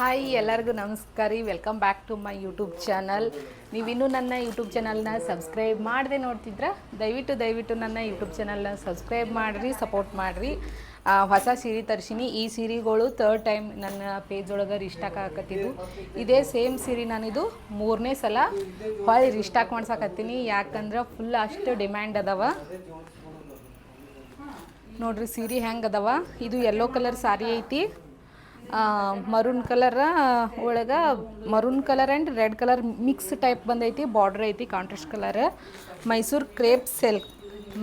Hi ಎಲ್ಲರಿಗೂ ನಮಸ್ಕಾರ welcome back to my YouTube channel ನೀವಿನ್ನೂ ನನ್ನ ಯೂಟ್ಯೂಬ್ ಚಾನಲ್ನ ಸಬ್ಸ್ಕ್ರೈಬ್ ಮಾಡದೆ ನೋಡ್ತಿದ್ರೆ? ದಯವಿಟ್ಟು ದಯವಿಟ್ಟು ನನ್ನ ಯೂಟ್ಯೂಬ್ ಚಾನಲ್ನ ಸಬ್ಸ್ಕ್ರೈಬ್ ಮಾಡಿರಿ ಸಪೋರ್ಟ್ ಮಾಡಿರಿ. ಹೊಸ ಸೀರೆ ತರ್ಸೀನಿ. ಈ ಸೀರೆಗಳು ತರ್ಡ್ ಟೈಮ್ ನನ್ನ ಪೇಜ್ ಒಳಗೆ ರಿಸ್ಟಾಕ್ ಹಾಕತ್ತಿದ್ದು. ಇದೇ ಸೇಮ್ ಸೀರೆ ನಾನಿದು. ಮೂರನೇ ಸಲ ಹೊಳ್ಳಿ ರಿಸ್ಟಾಕ್ ಮಾಡ್ಸಕತ್ತೀನಿ. ಯಾಕಂದ್ರೆ ಫುಲ್ ಅಷ್ಟು ಡಿಮ್ಯಾಂಡ್ ಅದಾವ. ನೋಡ್ರಿ, ಸೀರೆ ಹೆಂಗೆ ಅದಾವ? ಇದು ಯೆಲ್ಲೋ ಕಲರ್ ಸಾರಿ ಐತಿ. ಮರೂನ್ ಕಲರ ಒಳಗೆ maroon colour and red colour mix type ಬಂದೈತಿ ಬಾರ್ಡ್ರ್ ಐತಿ contrast colour Mysore crepe silk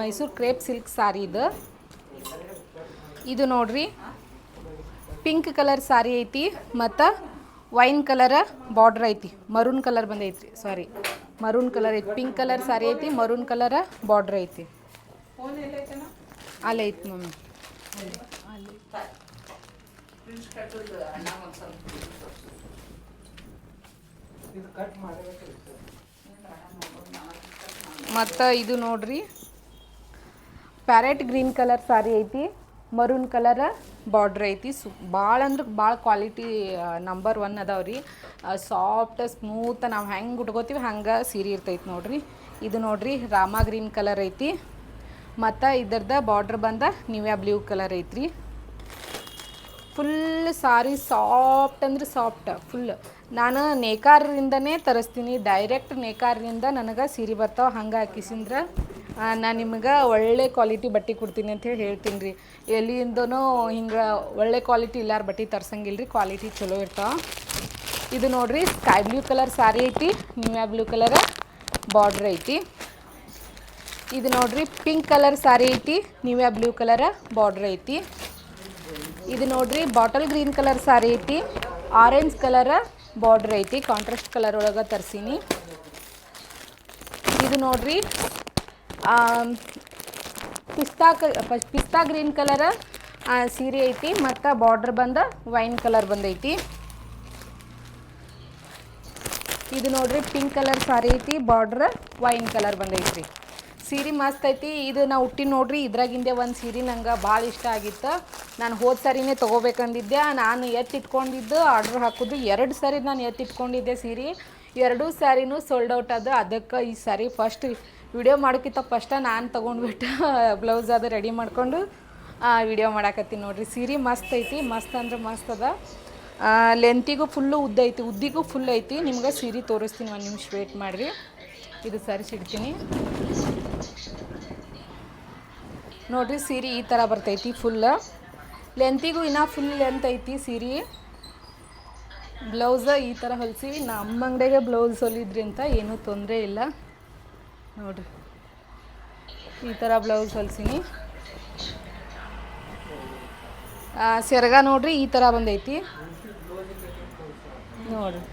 Mysore crepe silk sari ಇದು. ಇದು ನೋಡ್ರಿ. ಪಿಂಕ್ ಕಲರ್ ಸಾರಿ ಐತಿ ಮತ್ತು ವೈನ್ ಕಲರ ಬಾರ್ಡ್ರ್ ಐತಿ. ಮರೂನ್ ಕಲರ್ ಬಂದೈತಿ ಸಾರಿ ಮರೂನ್ ಕಲರ್ ಐತಿ. ಪಿಂಕ್ ಕಲರ್ ಸಾರಿ ಐತಿ ಮರೂನ್ ಕಲರ ಬಾರ್ಡ್ರ್ ಐತಿ. ಮಮ್ಮಿ ಮತ್ತು ಇದು ನೋಡ್ರಿ. ಪ್ಯಾರೆಟ್ ಗ್ರೀನ್ ಕಲರ್ ಸಾರಿ ಐತಿ ಮರೂನ್ ಕಲರ ಬಾರ್ಡ್ರ್ ಐತಿ. ಸು ಭಾಳ ಅಂದ್ರೆ ಭಾಳ ಕ್ವಾಲಿಟಿ ನಂಬರ್ ಒನ್ ಅದಾವ ರೀ ಸಾಫ್ಟ್ ಸ್ಮೂತ್ ನಾವು ಹೆಂಗೆ ಉಟ್ಕೋತೀವಿ, ಹಂಗೆ ಸೀರೆ ಇರ್ತೈತಿ ನೋಡ್ರಿ. ಇದು ನೋಡ್ರಿ, ರಾಮ ಗ್ರೀನ್ ಕಲರ್ ಐತಿ. ಮತ್ತು ಇದ್ರದ್ದು ಬಾರ್ಡ್ರ್ ಬಂದ ನಿವ್ಯಾ ಬ್ಲೂ ಕಲರ್ ಐತ್ರಿ. ಫುಲ್ ಸಾರಿ ಸಾಫ್ಟ್ ಅಂದ್ರೆ ಸಾಫ್ಟ್ ಫುಲ್ ನಾನು ನೇಕಾರರಿಂದನೇ ತರಿಸ್ತೀನಿ ಡೈರೆಕ್ಟ್ ನೇಕಾರರಿಂದ ನನಗೆ ಸೀರೆ ಬರ್ತಾವೆ, ಹಂಗೆ ಹಾಕಿಸಿಂದ್ರೆ ನಾನು ನಿಮ್ಗೆ ಒಳ್ಳೆ ಕ್ವಾಲಿಟಿ ಬಟ್ಟೆ ಕೊಡ್ತೀನಿ ಅಂತೇಳಿ ಹೇಳ್ತೀನಿ ರೀ. ಎಲ್ಲಿಂದನೂ ಹಿಂಗೆ ಒಳ್ಳೆ ಕ್ವಾಲಿಟಿ ಇಲ್ಲಾರ ಬಟ್ಟೆ ತರ್ಸಂಗಿಲ್ಲ ರೀ ಕ್ವಾಲಿಟಿ ಚಲೋ ಇರ್ತಾವೆ. ಇದು ನೋಡಿರಿ ಸ್ಕೈ ಬ್ಲೂ ಕಲರ್ ಸಾರಿ ಐತಿ, ನಿಮ್ಯಾ ಬ್ಲೂ ಕಲರ್ ಬಾರ್ಡ್ರ್ ಐತಿ. ಇದು ನೋಡಿರಿ ಪಿಂಕ್ ಕಲರ್ ಸಾರಿ ಐತಿ ನಿವ್ಯಾ ಬ್ಲೂ ಕಲರ್ ಬಾರ್ಡ್ರ್ ಐತಿ. ಇದು ನೋಡ್ರಿ, ಬಾಟಲ್ ಗ್ರೀನ್ ಕಲರ್ ಸಾರಿ ಐತಿ, ಆರೆಂಜ್ ಕಲರ ಬಾರ್ಡರ್ ಐತಿ, ಕಾಂಟ್ರಾಸ್ಟ್ ಕಲರ್ ಒಳಗೆ ತರ್ಸೀನಿ. ಇದು ನೋಡ್ರಿ ಪಿಸ್ತಾ ಕ ಪಿಸ್ತಾ ಗ್ರೀನ್ ಕಲರ ಸೀರೆ ಐತಿ, ಮತ್ತು ಬಾರ್ಡರ್ ಬಂದ ವೈನ್ ಕಲರ್ ಬಂದೈತಿ. ಇದು ನೋಡ್ರಿ, ಪಿಂಕ್ ಕಲರ್ ಸಾರಿ ಐತಿ, ಬಾರ್ಡ್ರ್ ವೈನ್ ಕಲರ್ ಬಂದೈತ್ರಿ. ಸೀರೆ ಮಸ್ತ್ ಐತಿ. ಇದು ನಾ ಹುಟ್ಟಿ ನೋಡ್ರಿ ಇದ್ರಾಗಿಂದೆ ಒಂದು ಸೀರೆ ನಂಗೆ ಭಾಳ ಇಷ್ಟ ಆಗಿತ್ತು. ನಾನು ಹೋದ ಸರಿನೇ ತೊಗೋಬೇಕಂದಿದ್ದೆ. ನಾನು ಎತ್ತಿಟ್ಕೊಂಡಿದ್ದು ಆರ್ಡ್ರ್ ಹಾಕೋದು ಎರಡು ಸರಿ ನಾನು ಎತ್ತಿಟ್ಕೊಂಡಿದ್ದೆ ಸೀರೆ. ಎರಡೂ ಸ್ಯಾರಿನೂ ಸೋಲ್ಡ್ ಔಟ್ ಅದು. ಅದಕ್ಕೆ ಈ ಸಾರಿ ಫಸ್ಟ್ ವಿಡಿಯೋ ಮಾಡೋಕ್ಕಿಂತ ಫಸ್ಟ ನಾನು ತೊಗೊಂಡ್ಬಿಟ್ಟು ಬ್ಲೌಸ್ ಅದು ರೆಡಿ ಮಾಡಿಕೊಂಡು ವಿಡಿಯೋ ಮಾಡಾಕತ್ತೀನಿ ನೋಡ್ರಿ. ಸೀರೆ ಮಸ್ತ್ ಐತಿ. ಮಸ್ತ್ ಅಂದ್ರೆ ಮಸ್ತ್ ಅದ. ಲೆಂತಿಗೂ ಫುಲ್ಲು ಉದ್ದ ಐತಿ. ಉದ್ದಿಗೂ ಫುಲ್ ಐತಿ. ನಿಮ್ಗೆ ಸೀರೆ ತೋರಿಸ್ತೀನಿ ಒಂದು ನಿಮಿಷ ವೇಟ್ ಮಾಡಿರಿ. ಇದು ಸರಿಸಿಡ್ತೀನಿ ನೋಡ್ರಿ, ಸೀರೆ ಈ ಥರ ಬರ್ತೈತಿ ಫುಲ್ ಲೆಂತಿಗೂ ಇನ್ನೂ ಫುಲ್ ಲೆಂತ್ ಐತಿ ಸೀರೆ. ಬ್ಲೌಸ ಈ ಥರ ಹೊಲಿಸಿವಿ ನಮ್ಮ ಅಂಗಡಿಗೆ ಬ್ಲೌಸ್ ಹೊಲಿದ್ರಿಂದ ಏನೂ ತೊಂದರೆ ಇಲ್ಲ. ನೋಡ್ರಿ, ಈ ಥರ ಬ್ಲೌಸ್ ಹೊಲಿಸಿನಿ. ಸೆರಗ ನೋಡ್ರಿ, ಈ ಥರ ಬಂದೈತಿ. ನೋಡ್ರಿ,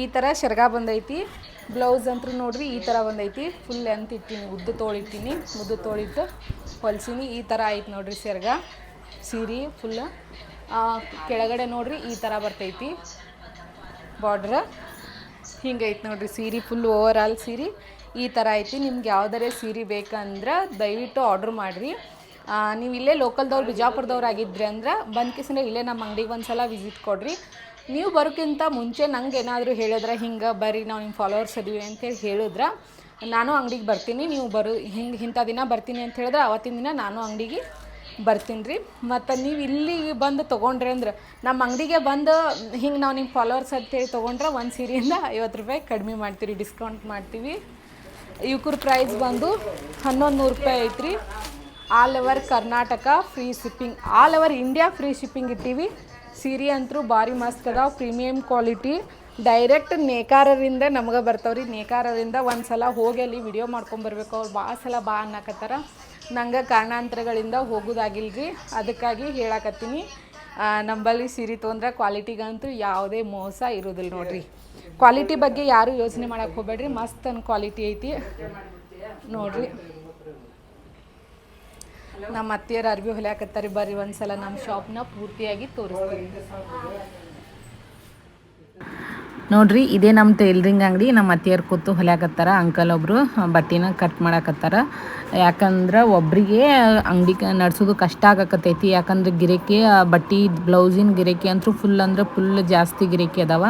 ಈ ಥರ ಸೆರಗ ಬಂದೈತಿ. ಬ್ಲೌಸ್ ಅಂತೂ ನೋಡ್ರಿ ಈ ಥರ ಬಂದೈತಿ ಫುಲ್ ಲೆಂತ್ ಇಟ್ಟಿನಿ, ಉದ್ದು ತೋಳಿಟ್ಟಿನಿ ಉದ್ದು ತೋಳಿಟ್ಟು ಹೊಲ್ಸೀನಿ. ಈ ಥರ ಐತಿ ನೋಡ್ರಿ ಸೆರ್ಗ, ಸೀರೆ ಫುಲ್ ಕೆಳಗಡೆ ನೋಡ್ರಿ ಈ ಥರ ಬರ್ತೈತಿ. ಬಾರ್ಡ್ರ ಹಿಂಗೈತೆ ನೋಡ್ರಿ ಸೀರೆ ಫುಲ್ ಓವರ್ ಆಲ್ ಸೀರೆ. ಈ ಥರ ಐತಿ. ನಿಮ್ಗೆ ಯಾವ್ದಾರೆ ಸೀರೆ ಬೇಕಂದ್ರೆ ದಯವಿಟ್ಟು ಆರ್ಡ್ರ್ ಮಾಡಿರಿ. ನೀವು ಇಲ್ಲೇ ಲೋಕಲ್ದವ್ರು ಬಿಜಾಪುರದವ್ರು ಆಗಿದ್ರಿ ಅಂದ್ರೆ ಬಂದ ಕಿಸನೆ ಇಲ್ಲೇ ನಮ್ಮ ಅಂಗಡಿಗೆ ಒಂದು ಸಲ ವಿಸಿಟ್ ಕೊಡ್ರಿ. ನೀವು ಬರೋಕ್ಕಿಂತ ಮುಂಚೆ ನಂಗೆ ಏನಾದರೂ ಹೇಳಿದ್ರೆ, ಹಿಂಗೆ ಬರ್ರಿ, ನಾವು ನಿಮ್ಮ ಫಾಲೋವರ್ಸ್ ಅದೀವಿ ಅಂತೇಳಿ ಹೇಳಿದ್ರೆ, ನಾನು ಅಂಗಡಿಗೆ ಬರ್ತೀನಿ, ನೀವು ಬರು, ಹಿಂಗೆ, ಇಂಥ ದಿನ ಬರ್ತೀನಿ ಅಂತ ಹೇಳಿದ್ರೆ ಅವತ್ತಿನ ದಿನ ನಾನು ಅಂಗಡಿಗೆ ಬರ್ತೀನಿ ರೀ ಮತ್ತು ನೀವು ಇಲ್ಲಿ ಬಂದು ತೊಗೊಂಡ್ರಿ ಅಂದ್ರೆ ನಮ್ಮ ಅಂಗಡಿಗೆ ಬಂದು, ಹಿಂಗೆ ನಾವು ನಿಮ್ಮ ಫಾಲೋವರ್ಸ್ ಅಂತೇಳಿ ತೊಗೊಂಡ್ರೆ ಒಂದು ಸೀರೆಯಿಂದ ಐವತ್ತು ರೂಪಾಯಿ ಕಡಿಮೆ ಮಾಡ್ತೀವಿ ಡಿಸ್ಕೌಂಟ್ ಮಾಡ್ತೀವಿ. ಇವ್ಕರ ಪ್ರೈಸ್ ಬಂದು ಹನ್ನೊಂದು ನೂರು ರೂಪಾಯಿ ಐತ್ರಿ. All over Karnataka free shipping all over India free shipping ಇಟ್ಟೀವಿ. ಸೀರೆ ಅಂತೂ ಭಾರಿ ಮಸ್ತ್ ಅದಾವ. Premium quality. ಡೈರೆಕ್ಟ್ ನೇಕಾರರಿಂದ ನಮ್ಗೆ ಬರ್ತಾವ್ರಿ. ನೇಕಾರರಿಂದ ಒಂದು ಸಲ ಹೋಗಿ ಅಲ್ಲಿ ವಿಡಿಯೋ ಮಾಡ್ಕೊಂಬರ್ಬೇಕು ಅವ್ರು ಭಾಳ ಸಲ ಬಾ ಅನ್ನಕತ್ತಾರ. ನಂಗೆ ಕಾರಣಾಂತರಗಳಿಂದ ಹೋಗೋದಾಗಿಲ್ಲ ರೀ ಅದಕ್ಕಾಗಿ ಹೇಳಕತ್ತೀನಿ. ನಂಬಲ್ಲಿ ಸೀರೆ ತೊಗೊಂಡ್ರೆ ಕ್ವಾಲಿಟಿಗಂತೂ ಯಾವುದೇ ಮೋಸ ಇರೋದಿಲ್ಲ ನೋಡ್ರಿ. ಕ್ವಾಲಿಟಿ ಬಗ್ಗೆ ಯಾರೂ ಯೋಚನೆ ಮಾಡಕ್ಕೆ ಹೋಗ್ಬೇಡ್ರಿ. ಮಸ್ತ್ ಅನ್ ಕ್ವಾಲಿಟಿ ಐತಿ. ನೋಡ್ರಿ. ನಮ್ಮ ಅತ್ತಿಯರು ಅರ್ಬಿ ಹೊಲಿಯಾಕತ್ತಾರೆ ಬರ್ರಿ ಒಂದ್ಸಲ ನಮ್ಮ ಶಾಪ್ನ ಪೂರ್ತಿಯಾಗಿ ತೋರಿಸ್ತೀವಿ ನೋಡ್ರಿ, ಇದೇ ನಮ್ಮ ಟೈಲ್ರಿಂಗ್ ಅಂಗಡಿ. ನಮ್ಮ ಅತ್ತಿಯರ್ ಕೂತು ಹೊಲಿಯಾಕತ್ತಾರ ಅಂಕಲ್ ಒಬ್ರು ಬಟ್ಟಿನ ಕಟ್ ಮಾಡಾಕತ್ತಾರ. ಯಾಕಂದ್ರೆ ಒಬ್ರಿಗೆ ಅಂಗಡಿ ನಡ್ಸೋದು ಕಷ್ಟ ಆಗಕತ್ತೈತಿ. ಯಾಕಂದ್ರೆ ಗಿರಾಕಿ, ಬಟ್ಟಿ ಬ್ಲೌಸಿನ ಗಿರಾಕಿ ಅಂತೂ ಫುಲ್ ಅಂದ್ರೆ ಫುಲ್ ಜಾಸ್ತಿ ಗಿರಾಕಿ ಅದಾವ.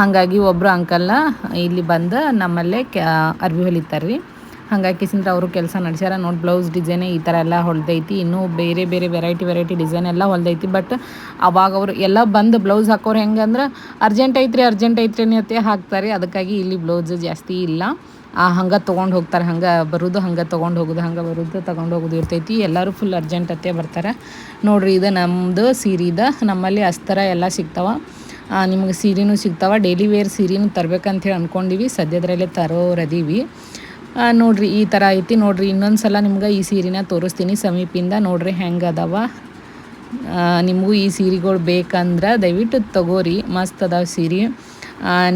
ಹಾಗಾಗಿ ಒಬ್ಬರು ಅಂಕಲ್ನ ಇಲ್ಲಿ ಬಂದು ನಮ್ಮಲ್ಲೇ ಕ್ಯಾ ಅರ್ವಿ ಹೊಲಿತಾರೆ ಹಾಗಾಗಿ ಕಿಸಿಂದ್ರೆ ಅವರು ಕೆಲಸ ನಡೆಸ್ಯಾರ. ನೋಡಿ ಬ್ಲೌಸ್ ಡಿಸೈನೇ ಈ ಥರ ಎಲ್ಲ ಹೊಲ್ದೈತಿ. ಇನ್ನೂ ಬೇರೆ ಬೇರೆ ವೆರೈಟಿ ವೆರೈಟಿ ಡಿಸೈನ್ ಎಲ್ಲ ಹೊಲ್ದೈತಿ. ಬಟ್ ಅವಾಗ ಅವರು ಎಲ್ಲ ಬಂದು ಬ್ಲೌಸ್ ಹಾಕೋರು ಹೆಂಗೆ ಅಂದ್ರೆ, ಅರ್ಜೆಂಟ್ ಐತ್ರಿ ಅರ್ಜೆಂಟ್ ಐತ್ರಿ ಅನ್ನತ್ತೆ ಹಾಕ್ತಾರೆ. ಅದಕ್ಕಾಗಿ ಇಲ್ಲಿ ಬ್ಲೌಸ್ ಜಾಸ್ತಿ ಇಲ್ಲ. ಹಂಗೆ ತೊಗೊಂಡು ಹೋಗ್ತಾರೆ. ಹಂಗೆ ಬರೋದು, ಹಂಗೆ ತೊಗೊಂಡು ಹೋಗೋದು, ಹಂಗೆ ಬರೋದು, ತೊಗೊಂಡು ಹೋಗೋದು ಇರ್ತೈತಿ. ಎಲ್ಲರೂ ಫುಲ್ ಅರ್ಜೆಂಟ್ ಅತ್ತೆ ಬರ್ತಾರೆ. ನೋಡಿರಿ, ಇದು ನಮ್ಮದು ಸೀರಿದ. ನಮ್ಮಲ್ಲಿ ಅಸ್ತರ ಎಲ್ಲ ಸಿಗ್ತಾವೆ. ನಿಮಗೆ ಸೀರೆನೂ ಸಿಗ್ತಾವೆ. ಡೈಲಿ ವೇರ್ ಸೀರೆನೂ ತರ್ಬೇಕಂತೇಳಿ ಅಂದ್ಕೊಂಡಿವಿ ಸದ್ಯದ್ರಲ್ಲೇ ತರೋರದೀವಿ. ನೋಡ್ರಿ, ಈ ಥರ ಐತಿ. ನೋಡ್ರಿ ಇನ್ನೊಂದು ಸಲ ನಿಮ್ಗೆ ಈ ಸೀರೆನ ತೋರಿಸ್ತೀನಿ. ಸಮೀಪಿಂದ ನೋಡ್ರಿ ಹೆಂಗೆ ಅದಾವ ನಿಮಗೂ ಈ ಸೀರೆಗಳು ಬೇಕಂದ್ರೆ ದಯವಿಟ್ಟು ತಗೋರಿ. ಮಸ್ತ್ ಅದಾವ ಸೀರೆ.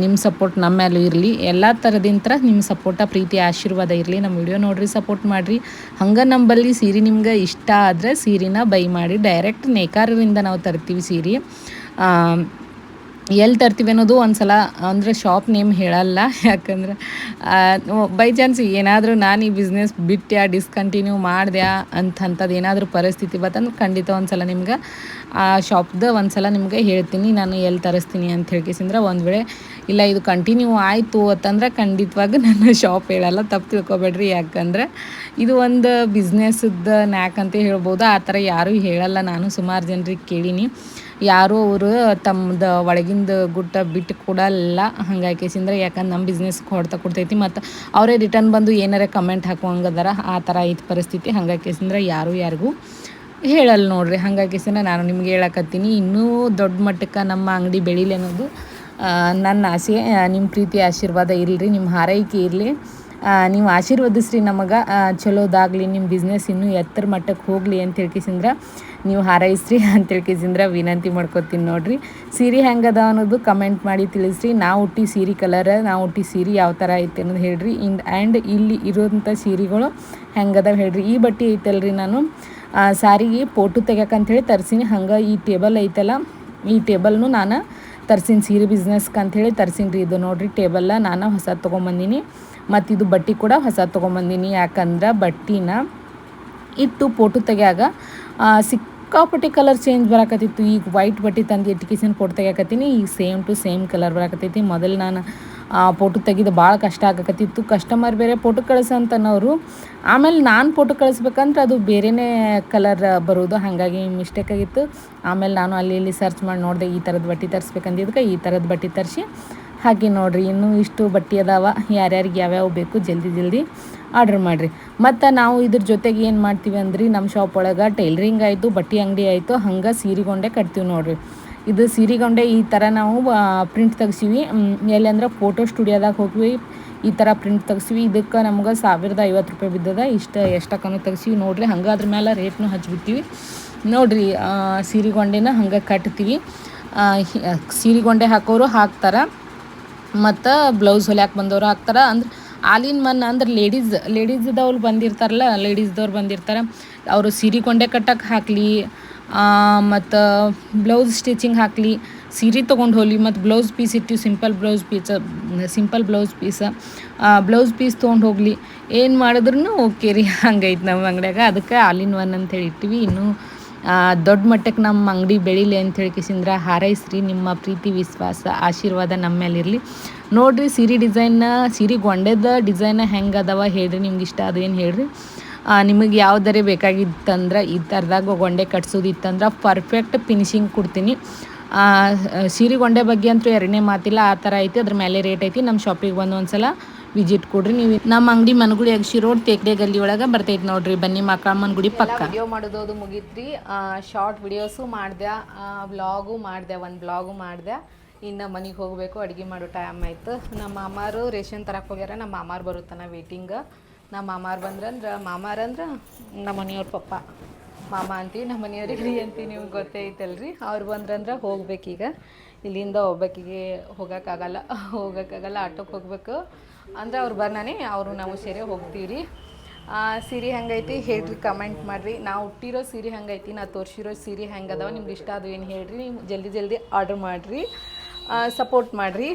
ನಿಮ್ಮ ಸಪೋರ್ಟ್ ನಮ್ಮ ಮೇಲೂ ಇರಲಿ. ಎಲ್ಲ ಥರದಿಂತ್ರ ನಿಮ್ಮ ಸಪೋರ್ಟ, ಪ್ರೀತಿ, ಆಶೀರ್ವಾದ ಇರಲಿ. ನಮ್ಮ ವಿಡಿಯೋ ನೋಡ್ರಿ, ಸಪೋರ್ಟ್ ಮಾಡಿರಿ. ಹಂಗೆ ನಂಬಲ್ಲಿ ಸೀರೆ ನಿಮ್ಗೆ ಇಷ್ಟ ಆದರೆ ಸೀರೆನ ಬೈ ಮಾಡಿ. ಡೈರೆಕ್ಟ್ ನೇಕಾರರಿಂದ ನಾವು ತರ್ತೀವಿ ಸೀರೆ. ಎಲ್ಲಿ ತರ್ತೀವಿ ಅನ್ನೋದು ಒಂದು ಸಲ ಅಂದರೆ ಶಾಪ್ ನೇಮ್ ಹೇಳಲ್ಲ, ಯಾಕಂದ್ರೆ ಬೈ ಚಾನ್ಸ್ ಏನಾದರೂ ನಾನು ಈ ಬಿಸ್ನೆಸ್ ಬಿಟ್ಟ್ಯಾ ಡಿಸ್ಕಂಟಿನ್ಯೂ ಮಾಡ್ದ್ಯಾ ಅಂತಂಥದ್ದು ಏನಾದರೂ ಪರಿಸ್ಥಿತಿ ಬತ್ತಂದ್ರೆ ಖಂಡಿತ ಒಂದು ಸಲ ನಿಮ್ಗೆ, ಆ ಶಾಪ್ದ ಒಂದು ಸಲ ನಿಮ್ಗೆ ಹೇಳ್ತೀನಿ, ನಾನು ಎಲ್ಲಿ ತರಿಸ್ತೀನಿ ಅಂತ ಹೇಳ್ಕೇಸಿಂದ್ರೆ ಒಂದು ವೇಳೆ, ಇಲ್ಲ ಇದು ಕಂಟಿನ್ಯೂ ಆಯಿತು ಅಂತಂದ್ರೆ ಖಂಡಿತವಾಗಿ ನನ್ನ ಶಾಪ್ ಹೇಳಲ್ಲ, ತಪ್ಪು ತಿಳ್ಕೊಬೇಡ್ರಿ, ಯಾಕಂದ್ರೆ ಇದು ಒಂದು ಬಿಸ್ನೆಸ್ದ ನ್ಯಾಕ್ ಅಂತ ಹೇಳ್ಬೋದು, ಆ ಥರ ಯಾರೂ ಹೇಳಲ್ಲ, ನಾನು ಸುಮಾರು ಜನರಿಗೆ ಕೇಳೀನಿ. ಯಾರೂ ಅವರು ತಮ್ಮದು ಒಳಗಿಂದ ಗುಟ್ಟ ಬಿಟ್ಟು ಕೊಡಲ್ಲ. ಹಂಗಾಕೇಸಿಂದ್ರೆ ಯಾಕಂದ್ರೆ ನಮ್ಮ ಬಿಸ್ನೆಸ್ ಕೊಡ್ತಾ ಕೊಡ್ತೈತಿ ಮತ್ತು ಅವರೇ ರಿಟರ್ನ್ ಬಂದು ಏನಾರ ಕಮೆಂಟ್ ಹಾಕುವಂಗದಾರ, ಆ ಥರ ಐತಿ ಪರಿಸ್ಥಿತಿ. ಹಂಗಾಕೇಸಿಂದ್ರೆ ಯಾರೂ ಯಾರಿಗೂ ಹೇಳಲ್ಲ ನೋಡ್ರಿ. ಹಂಗಾಕೇಸಿಂದ್ರೆ ನಾನು ನಿಮ್ಗೆ ಹೇಳಕತ್ತೀನಿ. ಇನ್ನೂ ದೊಡ್ಡ ಮಟ್ಟಕ್ಕೆ ನಮ್ಮ ಅಂಗಡಿ ಬೆಳೀಲಿ ಅನ್ನೋದು ನನ್ನ ಆಸೆ. ನಿಮ್ಮ ಪ್ರೀತಿ, ಆಶೀರ್ವಾದ ಇರಲಿ ನಿಮ್ಮ ಹಾರೈಕೆ ಇರಲಿ. ನೀವು ಆಶೀರ್ವದಿಸ್ರಿ ನಮಗೆ ಚಲೋದಾಗಲಿ ನಿಮ್ಮ ಬಿಸ್ನೆಸ್ ಇನ್ನೂ ಎತ್ತರ ಮಟ್ಟಕ್ಕೆ ಹೋಗಲಿ ಅಂತ ಹೇಳ್ಕಿಸಿಂದ್ರ ನೀವು ಹಾರೈಸ್ರಿ ಅಂತ ಹೇಳ್ಕಿಸಿಂದ್ರೆ ವಿನಂತಿ ಮಾಡ್ಕೊತೀನಿ ನೋಡ್ರಿ. ಸೀರೆ ಹೆಂಗದ ಅನ್ನೋದು ಕಮೆಂಟ್ ಮಾಡಿ ತಿಳಿಸ್ರಿ. ನಾವು ಹುಟ್ಟಿ ಸೀರೆ ಕಲರ್ ನಾವು ಹುಟ್ಟಿ ಸೀರೆ ಯಾವ ಥರ ಐತೆ ಅನ್ನೋದು ಹೇಳ್ರಿ. ಇನ್ ಆ್ಯಂಡ್ ಇಲ್ಲಿ ಇರೋಂಥ ಸೀರೆಗಳು ಹೆಂಗದ ಹೇಳ್ರಿ. ಈ ಬಟ್ಟೆ ಐತಲ್ರಿ ನಾನು. ಸಾರಿಗೆ ಫೋಟೋ ತೆಗ್ಯಾಕಂಥೇಳಿ ತರಿಸೀನಿ. ಹಂಗೆ ಈ ಟೇಬಲ್ ಐತಲ್ಲ, ಈ ಟೇಬಲ್ನು ನಾನು ತರ್ಸಿನ ಸೀರೆ ಬಿಸ್ನೆಸ್ಗೆ ಅಂಥೇಳಿ ತರ್ಸಿನಿ ರೀ ಇದು ನೋಡಿರಿ ಟೇಬಲ್ಲ ನಾನು ಹೊಸ ತೊಗೊಂಬಂದಿನಿ. ಮತ್ತು ಇದು ಬಟ್ಟೆ ಕೂಡ ಹೊಸ ತೊಗೊಂಬಂದಿನಿ. ಯಾಕಂದ್ರೆ ಬಟ್ಟಿನ ಇಟ್ಟು ಫೋಟೋ ತೆಗ್ಯಾಗ. ಸಿಕ್ಕಾಪಟ್ಟಿ ಸಿಕ್ಕಾಪಟ್ಟೆ ಕಲರ್ ಚೇಂಜ್ ಬರಾಕತ್ತಿತ್ತು. ಈಗ ವೈಟ್ ಬಟ್ಟೆ ತಂದು ಎಟ್ಕೇಸಿನ ಫೋಟೋ ತೆಗ್ಯಾಕತ್ತೀನಿ. ಈಗ ಸೇಮ್ ಟು ಸೇಮ್ ಕಲರ್ ಬರಾಕತ್ತೈತಿ. ಮೊದಲು ನಾನು ಫೋಟೋ ತೆಗೆದು ಭಾಳ ಕಷ್ಟ ಆಗಕತ್ತಿತ್ತು. ಕಸ್ಟಮರ್ ಬೇರೆ ಫೋಟೋ ಕಳಿಸಂತನವರು ಆಮೇಲೆ ನಾನು ಫೋಟೋ ಕಳಿಸ್ಬೇಕಂದ್ರೆ ಅದು ಬೇರೆನೇ ಕಲರ್ ಬರೋದು. ಹಾಗಾಗಿ ಮಿಸ್ಟೇಕ್ ಆಗಿತ್ತು. ಆಮೇಲೆ ನಾನು ಅಲ್ಲಿ ಇಲ್ಲಿ ಸರ್ಚ್ ಮಾಡಿ ನೋಡಿದೆ, ಈ ಥರದ ಬಟ್ಟೆ ತರಿಸ್ಬೇಕಂದಿದ್ದಕ್ಕೆ ಈ ಥರದ ಬಟ್ಟೆ ತರಿಸಿ. ಹಾಗೆ ನೋಡಿರಿ, ಇನ್ನೂ ಇಷ್ಟು ಬಟ್ಟೆ ಅದಾವ. ಯಾರ್ಯಾರಿಗೆ ಯಾವ್ಯಾವ ಬೇಕು ಜಲ್ದಿ ಜಲ್ದಿ ಆರ್ಡ್ರ್ ಮಾಡಿರಿ. ಮತ್ತು ನಾವು ಇದ್ರ ಜೊತೆಗೆ ಏನು ಮಾಡ್ತೀವಿ ಅಂದ್ರಿ ನಮ್ಮ ಶಾಪ್ ಒಳಗೆ ಟೈಲರಿಂಗ್ ಆಯಿತು, ಬಟ್ಟೆ ಅಂಗಡಿ ಆಯಿತು, ಹಂಗೆ ಸೀರೆಗೊಂಡೆ ಕಟ್ತೀವಿ ನೋಡ್ರಿ. ಇದು ಸೀರೆಗೊಂಡೆ ಈ ಥರ ನಾವು ಪ್ರಿಂಟ್ ತೆಗ್ಸೀವಿ ಎಲ್ಲಿ ಅಂದ್ರೆ ಫೋಟೋ ಸ್ಟುಡಿಯೋದಾಗ ಹೋಗ್ವಿ ಈ ಥರ ಪ್ರಿಂಟ್ ತೆಗ್ಸೀವಿ ಇದಕ್ಕೆ ನಮ್ಗೆ ಸಾವಿರದ ಐವತ್ತು ರೂಪಾಯಿ ಬಿದ್ದದ. ಇಷ್ಟು ಎಷ್ಟಕ್ಕೂ ತೆಗ್ಸೀವಿ ನೋಡ್ರಿ ಹಂಗೆ ಅದ್ರ ಮೇಲೆ ರೇಟ್ನು ಹಚ್ಬಿಡ್ತೀವಿ. ನೋಡ್ರಿ ಸೀರೆಗೊಂಡೆನ ಹಂಗೆ ಕಟ್ತೀವಿ. ಸೀರೆಗೊಂಡೆ ಹಾಕೋರು ಹಾಕ್ತಾರೆ. ಮತ್ತು ಬ್ಲೌಸ್ ಹೊಲ್ಯಾಕೆ ಬಂದವರು ಹಾಕ್ತಾರೆ. ಅಂದ್ರೆ ಆಲಿನ್ ಮನ್ ಅಂದ್ರೆ ಲೇಡೀಸ್ ಲೇಡೀಸ್ದವ್ರು ಬಂದಿರ್ತಾರಲ್ಲ ಲೇಡೀಸ್ದವ್ರು ಬಂದಿರ್ತಾರೆ. ಅವರು ಸೀರೆ ಕೊಂಡೆ ಕಟ್ಟಕ್ಕೆ ಹಾಕಲಿ. ಮತ್ತು ಬ್ಲೌಸ್ ಸ್ಟಿಚಿಂಗ್ ಹಾಕಲಿ, ಸೀರೆ ತೊಗೊಂಡು ಹೋಗ್ಲಿ, ಮತ್ತು ಬ್ಲೌಸ್ ಪೀಸ್ ಇಟ್ಟಿವಿ simple blouse piece simple blouse piece blouse piece ತೊಗೊಂಡು ಹೋಗಲಿ. ಏನು ಮಾಡಿದ್ರು ಓಕೆ ರೀ, ಹಂಗೈತೆ ನಮ್ಮ ಅಂಗಡಿಯಾಗ. ಅದಕ್ಕೆ ಆಲಿನ್ ಒನ್ ಅಂತೇಳಿ ಇಟ್ಟಿವಿ. ಇನ್ನೂ ದೊಡ್ಡ ಮಟ್ಟಕ್ಕೆ ನಮ್ಮ ಅಂಗಡಿ ಬೆಳೀಲಿ ಅಂತ ಹೇಳ್ಕಿಸಿಂದ್ರ ಹಾರೈಸ್ರಿ, ನಿಮ್ಮ ಪ್ರೀತಿ, ವಿಶ್ವಾಸ, ಆಶೀರ್ವಾದ ನಮ್ಮ ಮೇಲೆ ಇರಲಿ. ನೋಡ್ರಿ, ಸೀರೆ ಡಿಸೈನ್ನ ಸೀರೆ ಗೊಂಡೆದ ಡಿಸೈನ್ ಹೆಂಗೆ ಅದಾವ ಹೇಳ್ರಿ, ನಿಮ್ಗೆ ಇಷ್ಟ ಅದೇನು ಹೇಳ್ರಿ. ನಿಮಗೆ ಯಾವ್ದಾರೆ ಬೇಕಾಗಿತ್ತಂದ್ರೆ ಈ ಥರದಾಗ ಗೊಂಡೆ ಕಟ್ಸೋದಿತ್ತಂದ್ರೆ ಪರ್ಫೆಕ್ಟ್ ಫಿನಿಶಿಂಗ್ ಕೊಡ್ತೀನಿ. ಆ, ಸೀರೆ ಗೊಂಡೆ ಬಗ್ಗೆ ಅಂತೂ ಎರಡನೇ ಮಾತಿಲ್ಲ ಆ ಥರ ಐತಿ ಅದ್ರ ಮೇಲೆ ರೇಟ್ ಐತಿ. ನಮ್ಮ ಶಾಪಿಗೆ ಬಂದು ಒಂದ್ಸಲ ವಿಸಿಟ್ ಕೊಡ್ರಿ. ನೀವು ನಮ್ಮ ಅಂಗಡಿ ಮನಗುಡಿ ಅಗ್ಶಿ ರೋಡ್ ತೇಕ್ಡೆ ಗಲ್ಲಿ ಒಳಗೆ ಬರ್ತೈತೆ ನೋಡ್ರಿ. ಬನ್ನಿ ಮಕ್ಕಳಮ್ಮನ ಗುಡಿ ಪಕ್ಕ. ವಿಡಿಯೋ ಮಾಡೋದು ಮುಗೀತ್ರಿ. ಶಾರ್ಟ್ ವಿಡಿಯೋಸು ಮಾಡಿದೆ ವ್ಲಾಗು ಮಾಡಿದೆ ಒಂದು ಬ್ಲಾಗು ಮಾಡಿದೆ. ಇನ್ನು ಮನೆಗೆ ಹೋಗಬೇಕು ಅಡುಗೆ ಮಾಡೋ ಟೈಮ್ ಆಯಿತು. ನಮ್ಮ ಮಾಮಾರು ರೇಷನ್ ತರಕ್ಕೆ ಹೋಗ್ಯಾರ ನಮ್ಮ ಮಾಮಾರು ಬರುತ್ತಾನ ವೇಟಿಂಗ್ ನಮ್ಮ ಮಾಮಾರು ಬಂದ್ರಂದ್ರೆ ಮಾಮಾರಂದ್ರೆ ನಮ್ಮ ಮನೆಯವ್ರ ಪಪ್ಪ. ಮಾಮ ಅಂತೀವಿ ನಮ್ಮ ಮನೆಯವ್ರಿಗೆ ರೀ ಅಂತೀವಿ, ನಿಮ್ಗೆ ಗೊತ್ತೇ ಐತಲ್ರಿ. ಅವ್ರು ಬಂದ್ರಂದ್ರೆ ಹೋಗ್ಬೇಕೀಗ ಇಲ್ಲಿಂದ ಒಬ್ಬಾಕಿಗೆ ಹೋಗೋಕ್ಕಾಗಲ್ಲ ಹೋಗೋಕ್ಕಾಗಲ್ಲ ಆಟೋಕ್ಕೆ ಹೋಗ್ಬೇಕು. ಅಂದ್ರೆ ಅವ್ರು ಬರ್ನಾನೆ ಅವರು ನಾವು ಸೇರಿ ಹೋಗ್ತೀವಿ ರೀ. ಸೀರೆ ಹೆಂಗೈತಿ ಹೇಳ್ರಿ, ಕಮೆಂಟ್ ಮಾಡಿರಿ. ನಾವು ಹುಟ್ಟಿರೋ ಸೀರೆ ಹೆಂಗೈತಿ ನಾ ತೋರಿಸಿರೋ ಸೀರೆ ಅದಾವ ನಿಮ್ಗೆ ಇಷ್ಟ ಅದು ಏನು ಹೇಳ್ರಿ. ನೀವು ಜಲ್ದಿ ಜಲ್ದಿ ಆರ್ಡ್ರ್ ಮಾಡಿರಿ. ಸಪೋರ್ಟ್ ಮಾಡಿರಿ.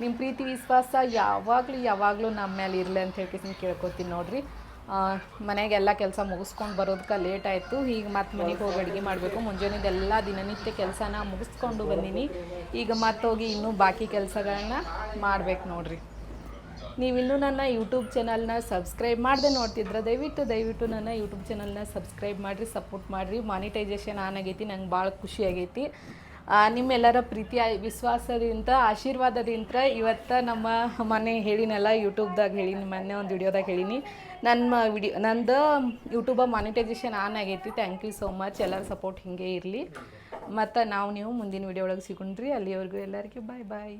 ನಿಮ್ಮ ಪ್ರೀತಿ ವಿಶ್ವಾಸ ಯಾವಾಗಲೂ ಯಾವಾಗಲೂ ನಮ್ಮ ಮೇಲೆ ಇರಲಿ ಅಂತ ಹೇಳ್ಕೊಂಡು ಕೇಳ್ಕೊತೀನಿ ನೋಡಿರಿ. ಮನೆಗೆಲ್ಲ ಕೆಲಸ ಮುಗಿಸ್ಕೊಂಡು ಬರೋದಕ್ಕೆ ಲೇಟ್ ಆಯಿತು. ಈಗ ಮತ್ತೆ ಮನೆಗೆ ಹೋಗಿ ಅಡುಗೆ ಮಾಡಬೇಕು. ಮುಂಜಾನೆದೆಲ್ಲ ದಿನನಿತ್ಯ ಕೆಲಸನ ಮುಗಿಸ್ಕೊಂಡು ಬಂದೀನಿ. ಈಗ ಮತ್ತೆ ಹೋಗಿ ಇನ್ನೂ ಬಾಕಿ ಕೆಲಸಗಳನ್ನ ಮಾಡ್ಬೇಕು ನೋಡಿರಿ. ನೀವಿನ್ನೂ ನನ್ನ ಯೂಟ್ಯೂಬ್ ಚಾನಲ್ನ ಸಬ್ಸ್ಕ್ರೈಬ್ ಮಾಡದೆ ನೋಡ್ತಿದ್ರೆ ದಯವಿಟ್ಟು ದಯವಿಟ್ಟು ನನ್ನ ಯೂಟ್ಯೂಬ್ ಚಾನಲ್ನ ಸಬ್ಸ್ಕ್ರೈಬ್ ಮಾಡಿರಿ ಸಪೋರ್ಟ್ ಮಾಡಿರಿ. ಮಾನಿಟೈಸೇಷನ್ ಆನ್ ಆಗೈತಿ ನಂಗೆ ಭಾಳ ಖುಷಿ ಆಗೈತಿ. ಆ, ನಿಮ್ಮೆಲ್ಲರ ಪ್ರೀತಿ ವಿಶ್ವಾಸದಿಂದ, ಆಶೀರ್ವಾದದಿಂದ ಇವತ್ತು ನಮ್ಮ ಮನೆ ಹೇಳಿನಲ್ಲ ಯೂಟ್ಯೂಬ್ದಾಗ ಹೇಳೀನಿ, ಮೊನ್ನೆ ಒಂದು ವಿಡಿಯೋದಾಗ ಹೇಳೀನಿ. ನನ್ನ ವಿಡಿಯೋ ನಂದು ಯೂಟ್ಯೂಬ ಮಾನಿಟೈಸೇಷನ್ ಆನ್ ಆಗೈತಿ. ಥ್ಯಾಂಕ್ ಯು ಸೋ ಮಚ್ ಎಲ್ಲರ ಸಪೋರ್ಟ್ ಹಿಂಗೆ ಇರಲಿ. ಮತ್ತು ನಾವು ನೀವು ಮುಂದಿನ ವಿಡಿಯೋ ಒಳಗೆ ಸಿಗೊಂಡ್ರಿ ಅಲ್ಲಿವರೆಗೂ ಎಲ್ಲರಿಗೂ ಬಾಯ್ ಬಾಯ್